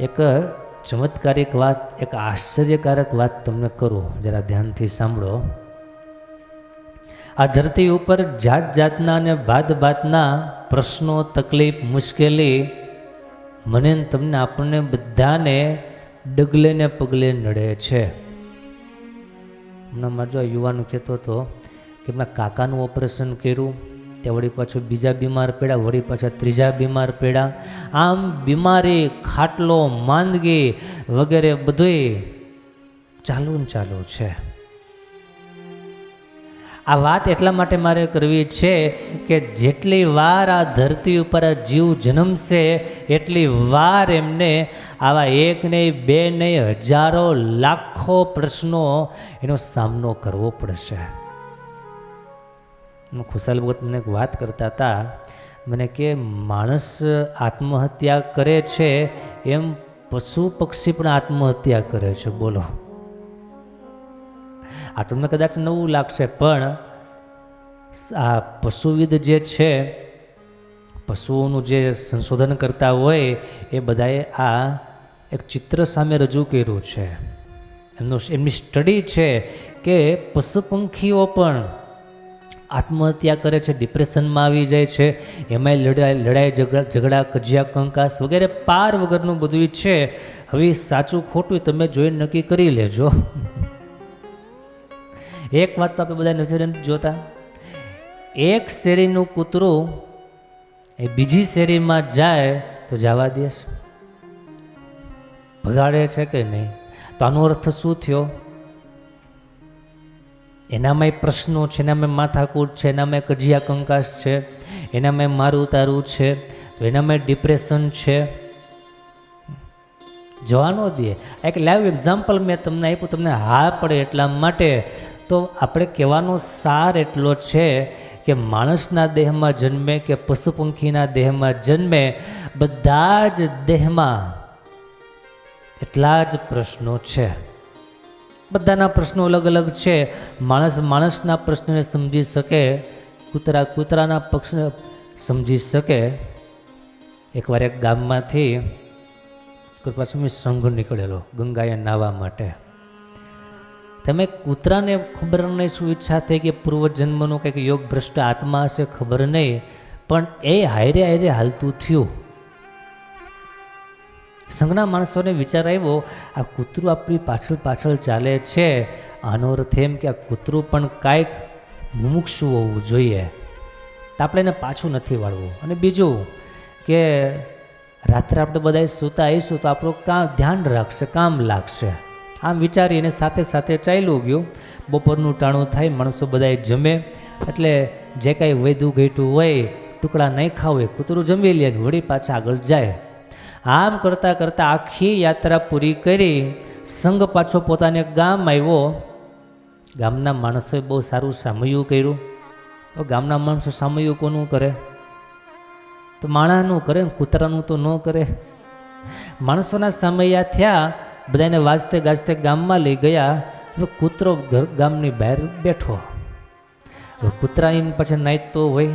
એક ચમત્કારિક વાત, એક આશ્ચર્યકારક વાત તમને કરું, જરા ધ્યાનથી સાંભળો. આ ધરતી ઉપર જાત જાતના અને ભાત ભાતના પ્રશ્નો, તકલીફ, મુશ્કેલી મને તમને આપણને બધાને ડગલે ને પગલે નડે છે. હમણાં મારો યુવાન કહેતો હતો કે એમના કાકાનું ઓપરેશન કર્યું ત્યાં વળી પાછું બીજા બીમાર પડ્યા, વળી પાછા ત્રીજા બીમાર પડ્યા. આમ બીમારી, ખાટલો, માંદગી વગેરે બધુંય ચાલુ ને ચાલુ છે. આ વાત એટલા માટે મારે કરવી છે કે જેટલી વાર આ ધરતી ઉપર જીવ જન્મશે, એટલી વાર એમને આવા એક નહીં, બે નહીં, હજારો, લાખો પ્રશ્નો એનો સામનો કરવો પડશે. ખુશાલ ભગત મને વાત કરતા હતા. મને કે, માણસ આત્મહત્યા કરે છે એમ પશુ પક્ષી પણ આત્મહત્યા કરે છે. બોલો. આ તમને કદાચ નવું લાગશે, પણ આ પશુવિદ જે છે, પશુઓનું જે સંશોધન કરતા હોય, એ બધાએ આ એક ચિત્ર સામે રજૂ કર્યું છે. એમનું, એમની સ્ટડી છે કે પશુ પંખીઓ પણ આત્મહત્યા કરે છે ડિપ્રેશનમાં આવી જાય છે, એમાંય લડાઈ લડાઈ ઝઘડા ઝઘડા, કજિયા, કંકાસ વગેરે પાર વગરનું બધું છે. હવે સાચું ખોટું તમે જોઈને નક્કી કરી લેજો. એક વાત તો આપણે બધા નજરે જોતા. એક શેરીનું કૂતરું એ બીજી શેરીમાં જાય તો જવા દે છે ભગાડે છે કે નહીં? તો આનો અર્થ શું થયો? એનામાંય પ્રશ્નો છે એનામાં માથાકૂટ છે એનામાં કજિયા કંકાસ છે એનામાં મારું તારું છે તો એનામાં ડિપ્રેશન છે. જવાનો દે. એક લાઈવ એક્ઝામ્પલ મેં તમને આપ્યું, તમને હા પડે એટલા માટે. તો આપણે કહેવાનો સાર એટલો છે કે માણસના દેહમાં જન્મે કે પશુ પંખીના દેહમાં જન્મે, બધા જ દેહમાં એટલા જ પ્રશ્નો છે. બધાના પ્રશ્નો અલગ અલગ છે. માણસ માણસના પ્રશ્નને સમજી શકે, કૂતરા કૂતરાના પક્ષને સમજી શકે. એકવાર એક ગામમાંથી કૃપા સ્વામી સંઘ નીકળેલો, ગંગાએ નાહવા માટે. તમે કૂતરાને ખબર નહીં, શું ઈચ્છા થઈ કે પૂર્વજન્મનો કંઈક યોગ ભ્રષ્ટ આત્મા હશે ખબર નહીં, પણ એ હાયરે હાયરે હાલતું થયું. સંઘના માણસોને વિચાર આવ્યો, આ કૂતરું આપણી પાછળ પાછળ ચાલે છે. આનો અર્થ એમ કે આ કૂતરું પણ કાંઈક મુમુક્ષુ હોવું જોઈએ. તો આપણે એને પાછું નથી વાળવું. અને બીજું કે રાત્રે આપણે બધા સૂતા આવીશું તો આપણું કામ ધ્યાન રાખશે, કામ લાગશે. આમ વિચારીને સાથે સાથે ચાલ્યું ગયું. બપોરનું ટાણું થાય, માણસો બધાએ જમે. એટલે જે કાંઈ વૈધું ઘેટું હોય, ટુકડા નહીં ખાવું, એ કૂતરું જમી લે વળી પાછા આગળ જાય. આમ કરતાં કરતાં આખી યાત્રા પૂરી કરી સંઘ પાછો પોતાને ગામ આવ્યો. ગામના માણસોએ બહુ સારું સામયું કર્યું. તો ગામના માણસો સામયું કોનું કરે? તો માણાનું કરે કૂતરાનું તો ન કરે. માણસોના સામૈયા થયા, બધાને વાજતે ગાજતે ગામમાં લઈ ગયા. હવે કૂતરો ગામની બહાર બેઠો. હવે કૂતરાની પછી નાઈત તો હોય.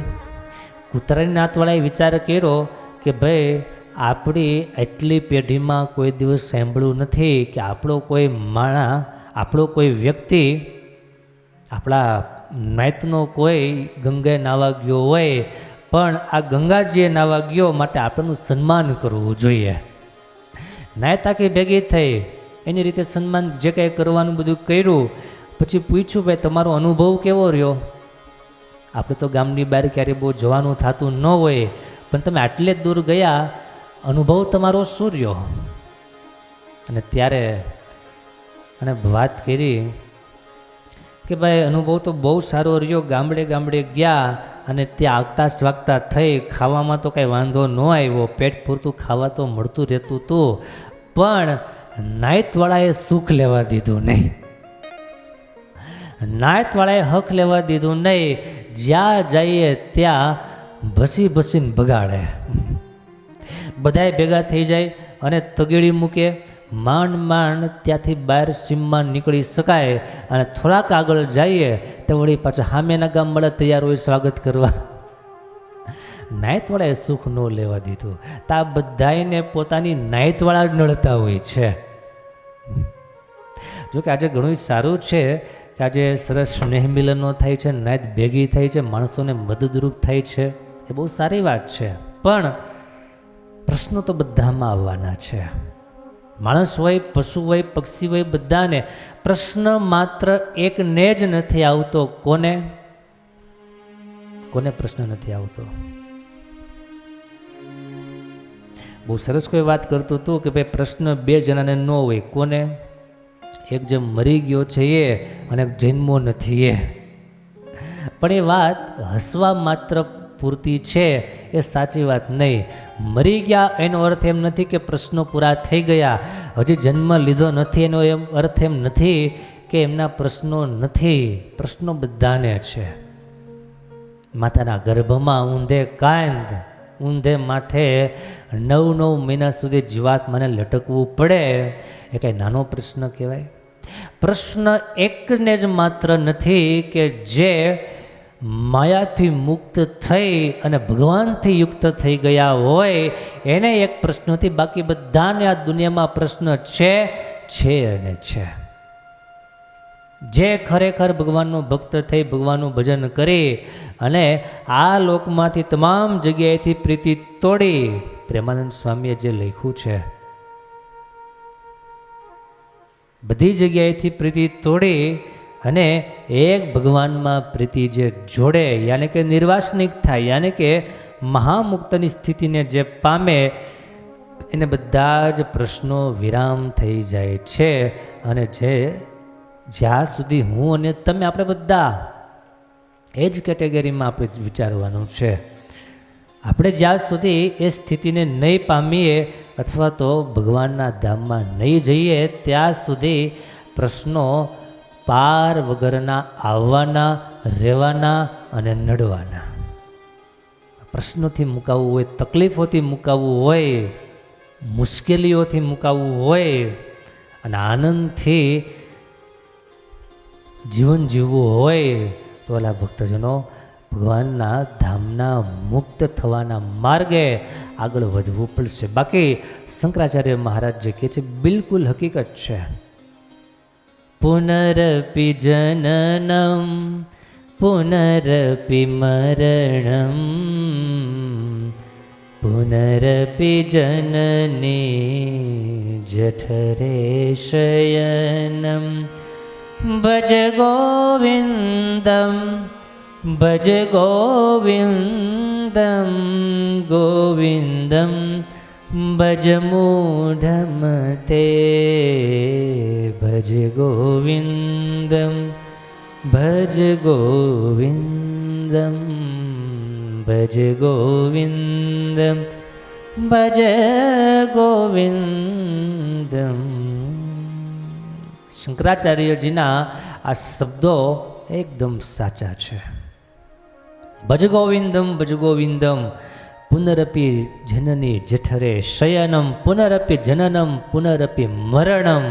કૂતરાની નાતવાળાએ વિચાર કર્યો કે ભાઈ આપણી એટલી પેઢીમાં કોઈ દિવસ સાંભળ્યું નથી કે આપણો કોઈ માણા, આપણો કોઈ વ્યક્તિ, આપણા નાયતનો કોઈ ગંગાએ નાવા ગયો હોય, પણ આ ગંગાજીએ નાવા ગયો માટે આપણનું સન્માન કરવું જોઈએ. નાયતા કે ભેગી થઈ, એની રીતે સન્માન જે કાંઈ કરવાનું બધું કર્યું, પછી પૂછ્યું, ભાઈ, તમારો અનુભવ કેવો રહ્યો? આપણે તો ગામની બહાર ક્યારેય બહુ જવાનું થતું ન હોય, પણ તમે આટલે દૂર ગયા અનુભવ તમારો સૂર્યો. અને ત્યારે અને વાત કરી કે ભાઈ, અનુભવ તો બહુ સારો રહ્યો, ગામડે ગામડે ગયા અને ત્યાં આગતા સ્વાગતા થઈ. ખાવામાં તો કાંઈ વાંધો ન આવ્યો, પેટ પૂરતું ખાવા તો મળતું રહેતું હતું, પણ નાયતવાળાએ સુખ લેવા દીધું નહીં. નાયતવાળાએ હક લેવા દીધું નહીં. જ્યાં જઈએ ત્યાં ભસી ભસીને બગાડે. બધાય ભેગા થઈ જાય અને તગેડી મૂકે, માંડ માંડ ત્યાંથી બહાર સીમમાં નીકળી શકાય અને થોડાક આગળ જઈએ તો વળી પાછા સામેના ગામવાળા તૈયાર હોય સ્વાગત કરવા. નાયતવાળાએ સુખ ન લેવા દીધું. તા બધાને પોતાની નાયતવાળા જ નડતા હોય છે. જો કે આજે ઘણું સારું છે કે આજે સરસ સ્નેહ મિલનો થાય છે નાયત ભેગી થાય છે, માણસોને મદદરૂપ થાય છે. એ બહુ સારી વાત છે. પણ પ્રશ્નો તો બધામાં આવવાના છે. માણસ હોય, પશુ હોય, પક્ષી હોય, બધાને પ્રશ્ન માત્ર એકને જ નથી આવતો. કોને? કોને પ્રશ્ન નથી આવતો? બહુ સરસ કોઈ વાત કરતું હતું કે ભાઈ પ્રશ્ન બે જણાને ન હોય. કોને? એક જે મરી ગયો છે એ અને જન્મો નથી એ. પણ એ વાત હસવા માત્ર પૂરતી છે એ સાચી વાત નહીં. મરી ગયા એનો અર્થ એમ નથી કે પ્રશ્નો પૂરા થઈ ગયા. હજી જન્મ લીધો નથી એનો એમ અર્થ એમ નથી કે એમના પ્રશ્નો નથી. પ્રશ્નો બધાને છે. માતાના ગર્ભમાં ઊંધે કાંદ ઊંધે માથે નવ નવ મહિના સુધી જીવાત્માને લટકવું પડે. એ કાંઈ નાનો પ્રશ્ન કહેવાય? પ્રશ્ન એકને જ માત્ર નથી કે જે માયાથી મુક્ત થઈ અને ભગવાનથી યુક્ત થઈ ગયા હોય, એને એક પ્રશ્નથી બાકી બધાને આ દુનિયામાં પ્રશ્ન છે છે અને છે. જે ખરેખર ભગવાનનો ભક્ત થઈ, ભગવાનનું ભજન કરી અને આ લોકમાંથી તમામ જગ્યાએથી પ્રીતિ તોડી પ્રેમાનંદ સ્વામીએ જે લખ્યું છે, બધી જગ્યાએથી પ્રીતિ તોડી અને એક ભગવાનમાં પ્રીતિ જે જોડે, યાને કે નિર્વાસનિક થાય, યાને કે મહામુક્તની સ્થિતિને જે પામે, એને બધા જ પ્રશ્નો વિરામ થઈ જાય છે. અને જે જ્યાં સુધી હું અને તમે આપણે બધા એ જ કેટેગરીમાં આપણે વિચારવાનું છે. આપણે જ્યાં સુધી એ સ્થિતિને નહીં પામીએ અથવા તો ભગવાનના ધામમાં નહીં જઈએ, ત્યાં સુધી પ્રશ્નો પાર વગરના આવવાના, રહેવાના અને નડવાના. પ્રશ્નોથી મુકાવવું હોય, તકલીફોથી મુકાવવું હોય, મુશ્કેલીઓથી મુકાવવું હોય, અને આનંદથી જીવન જીવવું હોય, તો ઓલા ભક્તજનો, ભગવાનના ધામના મુક્ત થવાના માર્ગે આગળ વધવું પડશે. બાકી શંકરાચાર્ય મહારાજ જે કહે છે, બિલકુલ હકીકત છે. पुनरपि जननं पुनरपि मरणं पुनरपि जननी जठरे शयनं। भज गोविन्दं भज गोविन्दं गोविन्दं भज मूढमते। ભજ ગોવિંદમ, ભજ ગોવિંદ ભજ ગોવિંદ ભજ ગોવિંદ શંકરાચાર્યજીના આ શબ્દો એકદમ સાચા છે. ભજ ગોવિંદમ ભજ ગોવિંદમ પુનરપી જનની જઠરે શયનમ, પુનરપી જનનમ, પુનરપી મરણમ.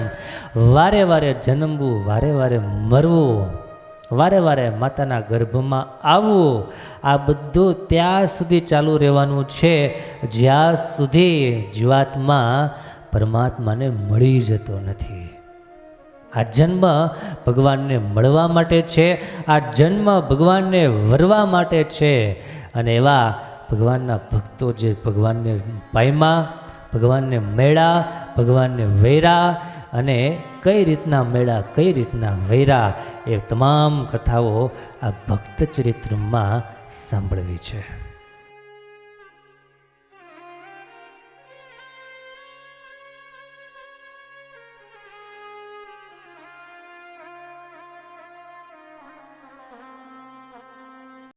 વારે વારે જન્મવું, વારે વારે મરવું. વારે વારે માતાના ગર્ભમાં આવવું. આ બધું ત્યાં સુધી ચાલુ રહેવાનું છે. જ્યાં સુધી જીવાત્મા પરમાત્માને મળી જતો નથી. આ જન્મ ભગવાનને મળવા માટે છે. આ જન્મ ભગવાનને વરવા માટે છે. અને એવા ભગવાનના ભક્તો જે ભગવાનને પાયમા, ભગવાનને મેળા, ભગવાનને વૈરા અને કઈ રીતના મેળા, કઈ રીતના વૈરા એ તમામ કથાઓ આ ભક્તચરિત્રમાં સાંભળવી છે.